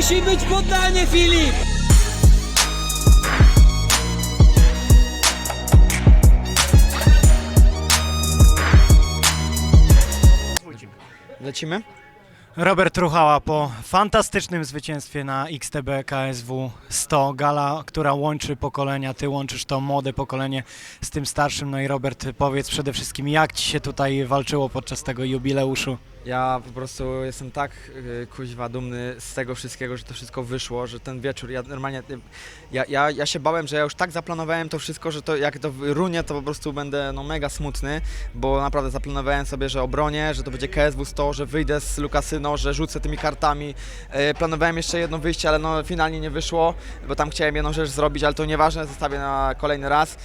Musi być poddanie, Filip! Lecimy? Robert Truchała po fantastycznym zwycięstwie na XTB KSW 100, gala, która łączy pokolenia, ty łączysz to młode pokolenie z tym starszym. No i Robert, powiedz przede wszystkim, jak ci się tutaj walczyło podczas tego jubileuszu? Ja po prostu jestem tak y, kuźwa dumny z tego wszystkiego, że to wszystko wyszło, że ten wieczór, ja normalnie, y, ja, ja, ja się bałem, że ja już tak zaplanowałem to wszystko, że to jak to runie, to po prostu będę no mega smutny, bo naprawdę zaplanowałem sobie, że obronię, że to będzie KSW 100, że wyjdę z Lukasyno, że rzucę tymi kartami. Y, Planowałem jeszcze jedno wyjście, ale no finalnie nie wyszło, bo tam chciałem jedną rzecz zrobić, ale to nieważne, zostawię na kolejny raz.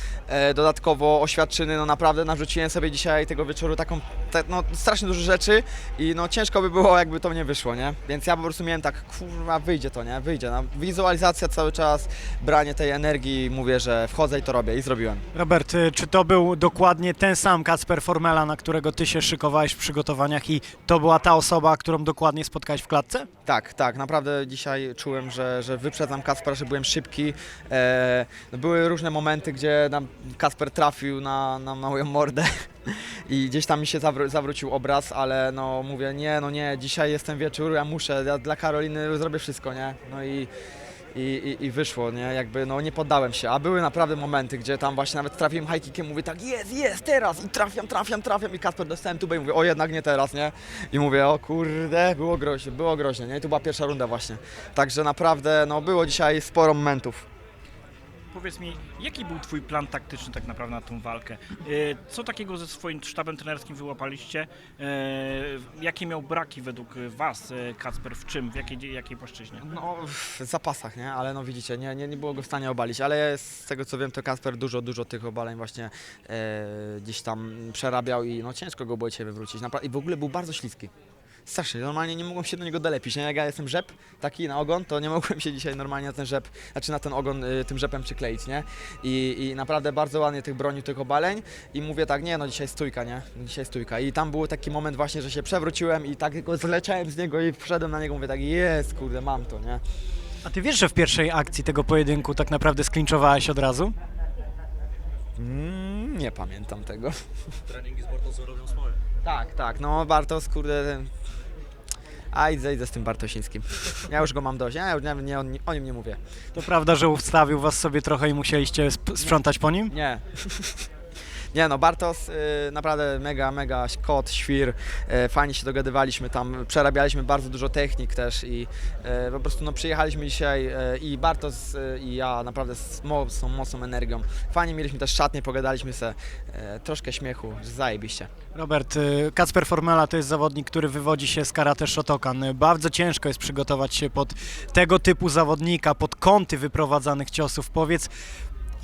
Dodatkowo oświadczyny, no naprawdę narzuciłem sobie dzisiaj tego wieczoru taką, te, no strasznie dużo rzeczy, i no ciężko by było, jakby to nie wyszło, nie? Więc ja po prostu miałem tak, kurwa, wyjdzie to, nie? Wyjdzie. No, wizualizacja cały czas, branie tej energii, mówię, że wchodzę i to robię i zrobiłem. Robert, y, czy to był dokładnie ten sam Kacper Formela, na którego ty się szykowałeś w przygotowaniach i to była ta osoba, którą dokładnie spotkałeś w klatce? Tak, tak, naprawdę dzisiaj czułem, że, że wyprzedzam Kaspera, że byłem szybki. E, no były różne momenty, gdzie nam Kasper trafił na, na, moją mordę i gdzieś tam mi się zawró- zawrócił obraz, ale no mówię, nie, no nie, dzisiaj jest ten wieczór, ja muszę, ja dla Karoliny zrobię wszystko, nie? No i i, i, i wyszło, nie? Jakby no nie poddałem się, a były naprawdę momenty, gdzie tam właśnie nawet trafiłem high mówię tak, jest, jest, teraz i trafiam, trafiam, trafiam i Kasper dostałem tubę i mówię, o jednak nie teraz, nie? I mówię, o kurde, było groźnie, było groźnie, nie? I to była pierwsza runda właśnie. Także naprawdę, no było dzisiaj sporo momentów. Powiedz mi, jaki był Twój plan taktyczny tak naprawdę na tą walkę? E, Co takiego ze swoim sztabem trenerskim wyłapaliście? E, Jakie miał braki według Was, e, Kacper? W czym? W jakiej, jakiej płaszczyźnie? No, w zapasach, nie? Ale no widzicie, nie, nie, nie było go w stanie obalić, ale z tego co wiem, to Kasper dużo, dużo tych obaleń właśnie e, gdzieś tam przerabiał i no ciężko go było dzisiaj wywrócić. I w ogóle był bardzo śliski. Strasznie, normalnie nie mogłem się do niego dolepić, nie? Jak ja jestem rzep taki na ogon, to nie mogłem się dzisiaj normalnie na ten rzep, znaczy na ten ogon y, tym rzepem przykleić, nie? I, I naprawdę bardzo ładnie tych bronił tych obaleń i mówię tak, nie no dzisiaj stójka, nie? Dzisiaj stójka. I tam był taki moment właśnie, że się przewróciłem i tak go zleciałem z niego i wszedłem na niego, mówię tak, jest, kurde, mam to, nie? A ty wiesz, że w pierwszej akcji tego pojedynku tak naprawdę sklinczowałeś od razu? Mm, nie pamiętam tego. Treningi z Bartosem robią swoje. Tak, tak, no Bartos, kurde... A idę, idę z tym Bartosińskim. Ja już go mam dość, ja już nie, nie, o, o nim nie mówię. To prawda, że ustawił was sobie trochę i musieliście sp- sprzątać po nim? Nie. Nie no, Bartos y, naprawdę mega, mega kot, świr, y, fajnie się dogadywaliśmy tam, przerabialiśmy bardzo dużo technik też i y, po prostu no przyjechaliśmy dzisiaj y, i Bartos y, i ja naprawdę z mocną, mocną energią. Fajnie mieliśmy też szatnie, pogadaliśmy se, troszkę śmiechu, zajebiście. Robert, Kacper Formela to jest zawodnik, który wywodzi się z karate Shotokan. Bardzo ciężko jest przygotować się pod tego typu zawodnika, pod kąty wyprowadzanych ciosów. Powiedz,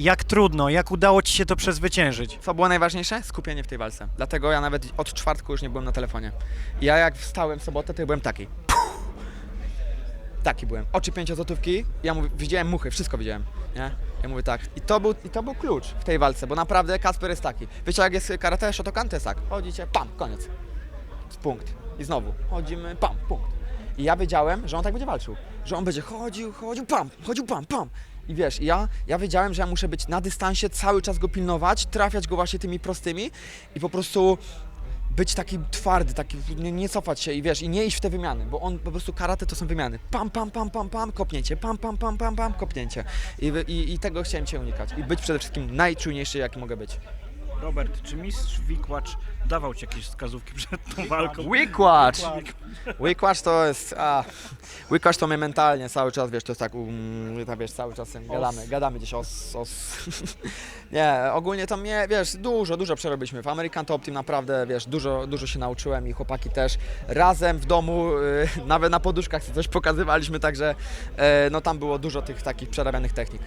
jak trudno, jak udało ci się to przezwyciężyć? Co było najważniejsze? Skupienie w tej walce. Dlatego ja nawet od czwartku już nie byłem na telefonie. Ja jak wstałem w sobotę, to byłem taki. Taki byłem. Oczy pięciozłotówki, ja mówię, widziałem muchy, wszystko widziałem, nie? Ja mówię tak. I to, był, I to był klucz w tej walce, bo naprawdę Kasper jest taki. Wiecie jak jest karate Shotokan, to jest tak. Chodzicie, pam, koniec. Punkt. I znowu. Chodzimy, pam, punkt. I ja wiedziałem, że on tak będzie walczył. Że on będzie chodził, chodził, pam, chodził, pam, pam. I wiesz, ja, ja wiedziałem, że ja muszę być na dystansie, cały czas go pilnować, trafiać go właśnie tymi prostymi i po prostu być taki twardy, taki, nie, nie cofać się i wiesz, i nie iść w te wymiany, bo on po prostu karate to są wymiany. Pam, pam, pam, pam, pam, kopnięcie, pam, pam, pam, pam, pam, kopnięcie. I, i, I tego chciałem cię unikać. I być przede wszystkim najczujniejszy, jaki mogę być. Robert, czy mistrz Wikłacz dawał Ci jakieś wskazówki przed tą walką? Wickwatch! Wickwatch to jest, a, Wickwatch to mnie mentalnie cały czas, wiesz, to jest tak, um, tam, wiesz, cały czas gadamy, gadamy gdzieś os. Nie, ogólnie to mnie, wiesz, dużo, dużo przerobiliśmy. W American Top Team naprawdę, wiesz, dużo, dużo się nauczyłem i chłopaki też razem w domu, y, nawet na poduszkach coś pokazywaliśmy, także e, no tam było dużo tych takich przerabianych technik.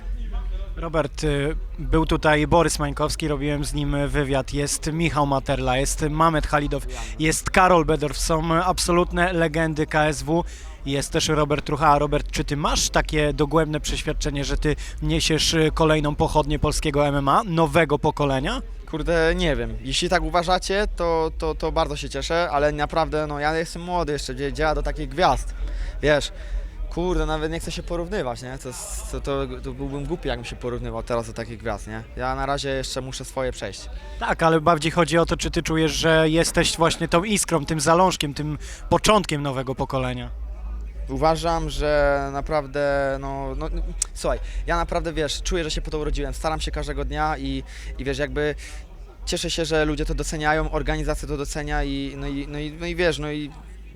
Robert, y, był tutaj Borys Mańkowski, robiłem z nim wywiad, jest Michał Materla, jest Mamet Halidow, jest Karol Bedorf, są absolutne legendy KSW. Jest też Robert Trucha. Robert, czy ty masz takie dogłębne przeświadczenie, że ty niesiesz kolejną pochodnię polskiego MMA, nowego pokolenia? Kurde, nie wiem. Jeśli tak uważacie, to, to, to bardzo się cieszę, ale naprawdę, no ja jestem młody jeszcze, gdzie działa do takich gwiazd. Wiesz, Kurde, nawet nie chcę się porównywać, nie? To, jest- to, to, to byłbym głupi, jakbym się porównywał teraz do takich gwiazd, nie? Ja na razie jeszcze muszę swoje przejść. Tak, ale bardziej chodzi o to, czy ty czujesz, że jesteś właśnie tą iskrą, tym zalążkiem, tym początkiem nowego pokolenia. Uważam, że naprawdę, no, no, słuchaj, ja naprawdę, wiesz, czuję, że się po to urodziłem, staram się każdego dnia i, i wiesz, jakby cieszę się, że ludzie to doceniają, organizacja to docenia i, no i, no i, no i wiesz, no i,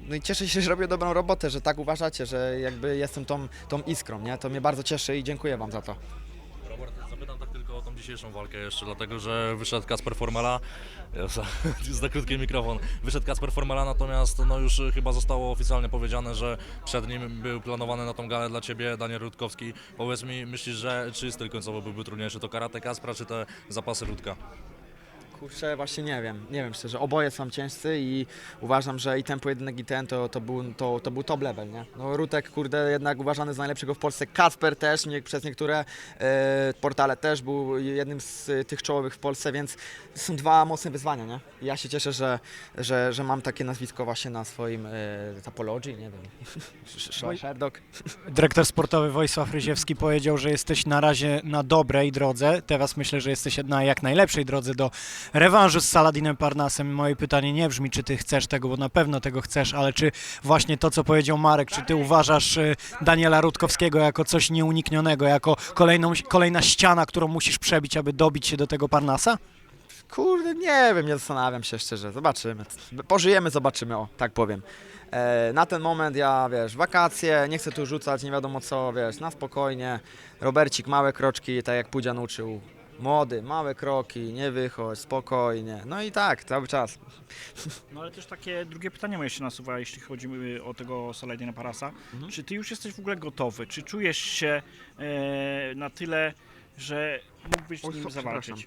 no i cieszę się, że robię dobrą robotę, że tak uważacie, że jakby jestem tą, tą iskrą, nie? To mnie bardzo cieszy i dziękuję Wam za to. Robert, zapytam tak tylko o tą dzisiejszą walkę jeszcze, dlatego że wyszedł Kasper Formela, jest za krótki mikrofon, wyszedł Kasper Formela, natomiast no już chyba zostało oficjalnie powiedziane, że przed nim był planowany na tą galę dla Ciebie Daniel Rutkowski. Powiedz mi, myślisz, że czy styl końcowo byłby trudniejszy, to karate Kaspra, czy te zapasy Rudka? Kurczę, właśnie nie wiem, nie wiem szczerze, oboje są ciężcy i uważam, że i ten pojedynek i ten to, to, był, to, to był top level, nie? No Rutek, kurde, jednak uważany za najlepszego w Polsce, Kasper też, nie, przez niektóre e, portale też był jednym z tych czołowych w Polsce, więc są dwa mocne wyzwania, nie? I ja się cieszę, że, że, że mam takie nazwisko właśnie na swoim e, Tapology, nie wiem, Sherdog. Dyrektor sportowy Wojsław Ryziewski powiedział, że jesteś na razie na dobrej drodze. Teraz myślę, że jesteś na jak najlepszej drodze do rewanżu z Saladinem Parnasem. Moje pytanie nie brzmi, czy ty chcesz tego, bo na pewno tego chcesz, ale czy właśnie to, co powiedział Marek, czy ty uważasz y, Daniela Rutkowskiego jako coś nieuniknionego, jako kolejną, kolejna ściana, którą musisz przebić, aby dobić się do tego Parnasa? Kurde, nie wiem, nie zastanawiam się szczerze, zobaczymy. Pożyjemy, zobaczymy, o, tak powiem. E, na ten moment ja, wiesz, wakacje, nie chcę tu rzucać, nie wiadomo co, wiesz, na spokojnie. Robercik, małe kroczki, tak jak Pudzian uczył. Młody, małe kroki, nie wychodź, spokojnie. No i tak, cały czas. No ale też takie drugie pytanie moje się nasuwa, jeśli chodzi y, o tego Saladina Parasa. Mhm. Czy ty już jesteś w ogóle gotowy? Czy czujesz się e, na tyle, że mógłbyś z nim zawalczyć?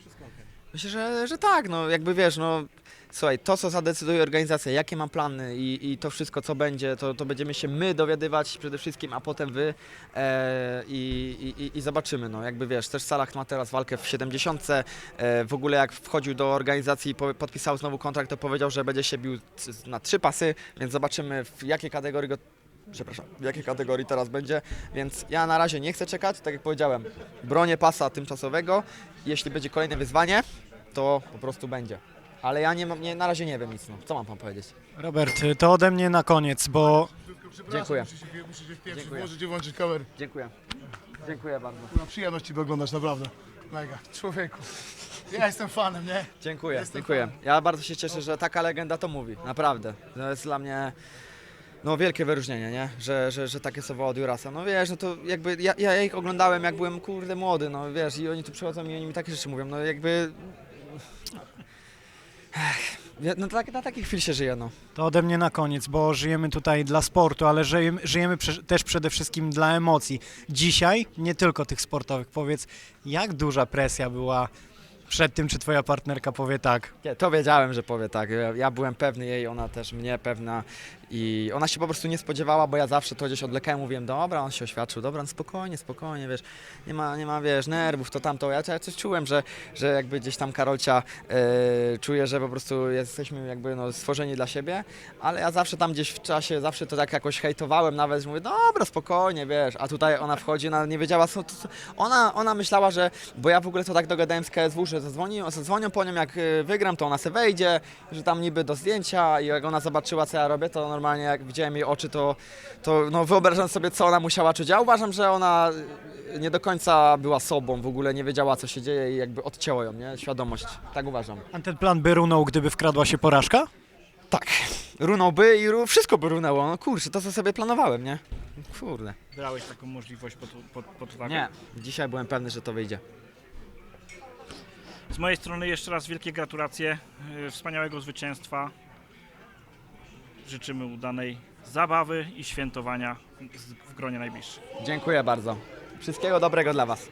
Myślę, że, że tak, no jakby wiesz, no słuchaj, to co zadecyduje organizacja, jakie mam plany i, i to wszystko co będzie, to, to będziemy się my dowiadywać przede wszystkim, a potem wy e, i, i, i zobaczymy, no jakby wiesz, też Salah ma teraz walkę w 70, e, w ogóle jak wchodził do organizacji i po, podpisał znowu kontrakt, to powiedział, że będzie się bił na trzy pasy, więc zobaczymy w jakiej kategorii go Przepraszam, w jakiej kategorii teraz będzie, więc ja na razie nie chcę czekać, tak jak powiedziałem, bronię pasa tymczasowego, jeśli będzie kolejne wyzwanie, to po prostu będzie. Ale ja nie, mam- nie, na razie nie wiem nic, no. co mam pan powiedzieć? Robert, to ode mnie na koniec, bo Dziękuję. Muszę się, muszę się wpieprzyć, Dziękuję. włożyć i włączyć kamerę. Dziękuję. Dziękuję bardzo. Kurwa, przyjemność Ciebie oglądać, naprawdę. Mega. Człowieku. Ja jestem fanem, nie? Dziękuję, Jestem dziękuję. Ja bardzo się cieszę, że taka legenda to mówi, naprawdę. To jest dla mnie no, wielkie wyróżnienie, nie? Że, że, że takie słowa od Jurasa. No wiesz, no to jakby ja, ja ich oglądałem jak byłem kurde młody, no wiesz, i oni tu przychodzą i oni mi takie rzeczy mówią, no jakby... Ech, no tak, na takich chwil się żyje, no. To ode mnie na koniec, bo żyjemy tutaj dla sportu, ale żyjemy, żyjemy prze, też przede wszystkim dla emocji. Dzisiaj, nie tylko tych sportowych, powiedz, jak duża presja była przed tym, czy twoja partnerka powie tak? Nie, to wiedziałem, że powie tak. Ja, ja byłem pewny jej, ona też mnie pewna i ona się po prostu nie spodziewała, bo ja zawsze to gdzieś odlekałem, mówiłem, dobra, on się oświadczył, dobra, no spokojnie, spokojnie, wiesz, nie ma, nie ma, wiesz, nerwów, to tamto. Ja, ja coś czułem, że, że jakby gdzieś tam Karolcia e, czuje, że po prostu jesteśmy jakby no, stworzeni dla siebie, ale ja zawsze tam gdzieś w czasie, zawsze to tak jakoś hejtowałem nawet, że mówię, dobra, spokojnie, wiesz, a tutaj ona wchodzi, ona nie wiedziała, co, co, ona, ona myślała, że, bo ja w ogóle to tak dogadałem z KSW, że zadzwoni, zadzwonią po nią, jak y, wygram, to ona se wejdzie, że tam niby do zdjęcia i jak ona zobaczyła, co ja robię, to normalnie jak widziałem jej oczy, to, to no, wyobrażam sobie, co ona musiała czuć. Ja uważam, że ona y, nie do końca była sobą, w ogóle nie wiedziała, co się dzieje i jakby odcięło ją, nie? Świadomość. Tak uważam. A ten plan by runął, gdyby wkradła się porażka? Tak. Runąłby i ru- wszystko by runęło. No kurczę, to co sobie planowałem, nie? Kurde. Brałeś taką możliwość pod, pod, pod uwagę? Nie. Dzisiaj byłem pewny, że to wyjdzie. Z mojej strony jeszcze raz wielkie gratulacje, y, wspaniałego zwycięstwa. Życzymy udanej zabawy i świętowania w gronie najbliższym. Dziękuję bardzo. Wszystkiego dobrego dla Was.